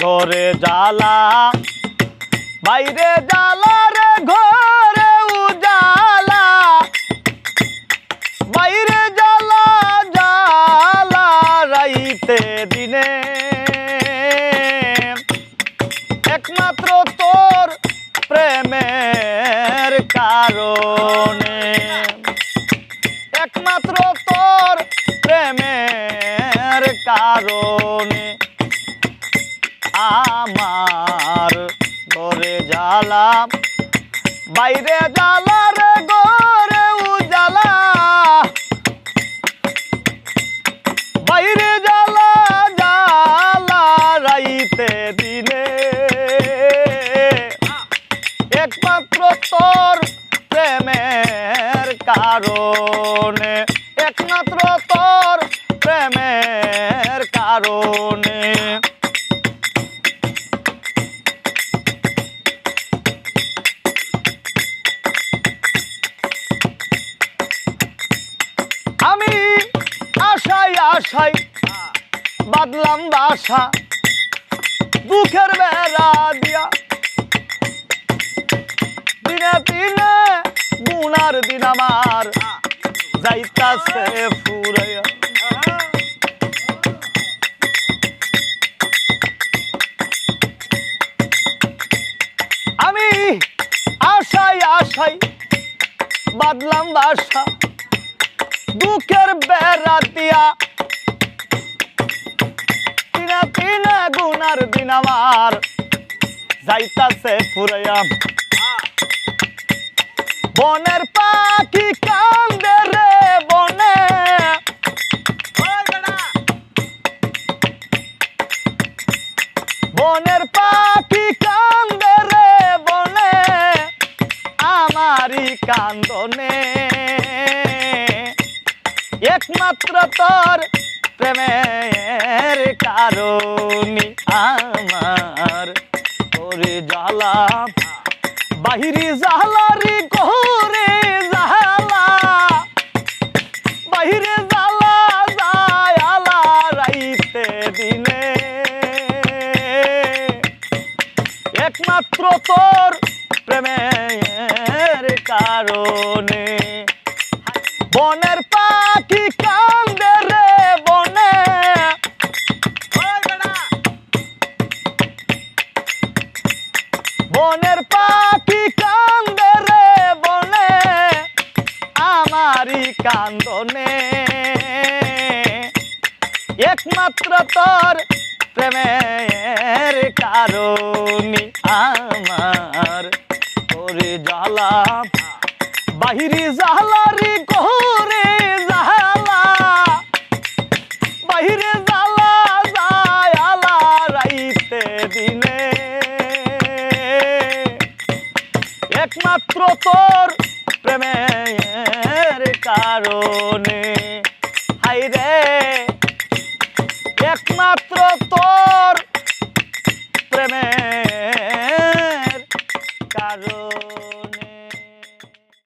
ঘরে জ্বালা বাইরে জ্বালা রে ঘরে উজালা বাইরে জ্বালা জ্বালা রাইতে দিনে একমাত্র তোর প্রেমের কারণে একমাত্র তোর প্রেমের কারণে আমার ঘরে জ্বালা। বাইরে জ্বালা রে ঘরে উজালা। বাইরে জ্বালা জ্বালা রাইতে দিনে। একমাত্র তোর প্রেমের কারণে, একমাত্র তোর প্রেমের কারণে। আশাই আশাই বাদলাম বাসা দুঃখের বেড়া দিয়া। দিনে দিনে গুনার দিন আমার যাইতাছে ফুরাইয়া। আমি আশাই আশাই বাদলাম বাসা দুঃখের বেড়া দিয়া। তিনা তিনা গুনার দিন আমার। যাইতাছে ফুরাইয়া। বনের পাখি কান্দে রে বনে। বনের পাখি কান্দে রে বনে। আমারই কান্দনে। একমাত্র তোর প্রেমের কারণে আমার। তোরে জ্বালা বাহিরি জালারি ঘরে জালা বাহিরে জালা জায়ালা রাইতে দিনে। একমাত্র তোর প্রেমের কারণে বনের পাখি কান্দে রে বনে। বনের পাখি কান্দে রে বনে, আমারই কান্দনে। একমাত্র তোর প্রেমের কারণে আমার। তোরে জ্বালা, বাহিরি জালারি একমাত্র তোর প্রেমের কারণে।